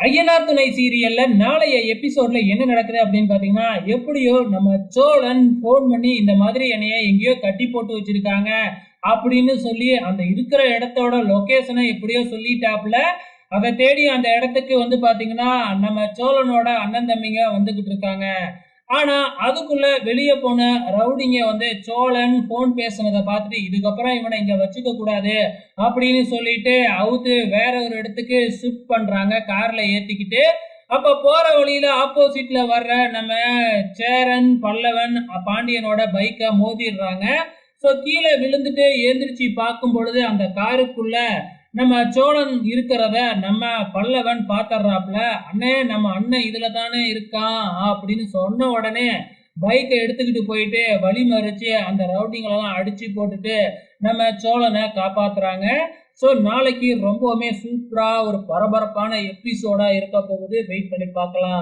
ஐயனார் துணை சீரியல்ல நாளைய எபிசோட்ல என்ன நடக்குது அப்படின்னு பாத்தீங்கன்னா எப்படியோ நம்ம சோழன் ஃபோன் பண்ணி இந்த மாதிரி என்னைய எங்கேயோ கட்டி போட்டு வச்சிருக்காங்க அப்படின்னு சொல்லி அந்த இருக்கிற இடத்தோட லொக்கேஷனை எப்படியோ சொல்லிட்டாப்ல அதை தேடி அந்த இடத்துக்கு வந்து பாத்தீங்கன்னா நம்ம சோழனோட அண்ணன் தம்பிங்க வந்துகிட்டு இருக்காங்க. ஆனா அதுக்குள்ள வெளியே போன ரவுடிங்க வந்து சோழன் போன் பேசுனதை பார்த்துட்டு இதுக்கப்புறம் இவனை இங்க வச்சுக்க கூடாது அப்படின்னு சொல்லிட்டு அவுத்து வேற ஒரு இடத்துக்கு ஷிஃப்ட் பண்றாங்க. கார்ல ஏத்திக்கிட்டு அப்ப போற வழியில ஆப்போசிட்ல வர்ற நம்ம சேரன் பல்லவன் பாண்டியனோட பைக்கை மோதிடுறாங்க. ஸோ கீழே விழுந்துட்டு எந்திரிச்சு பார்க்கும் பொழுது அந்த காருக்குள்ள நம்ம சோழன் இருக்கிறத நம்ம பல்லவன் பாத்துறாப்ல அண்ணே நம்ம அண்ணன் இதுல தானே இருக்கான் அப்படின்னு சொன்ன உடனே பைக்கை எடுத்துக்கிட்டு போயிட்டு வழி மறிச்சு அந்த ரவுடிங்களெல்லாம் அடிச்சு போட்டுட்டு நம்ம சோழனை காப்பாத்துறாங்க. ஸோ நாளைக்கு ரொம்பவுமே சூப்பரா ஒரு பரபரப்பான எபிசோடா இருக்க போகுது. வெயிட் பண்ணி பார்க்கலாம்.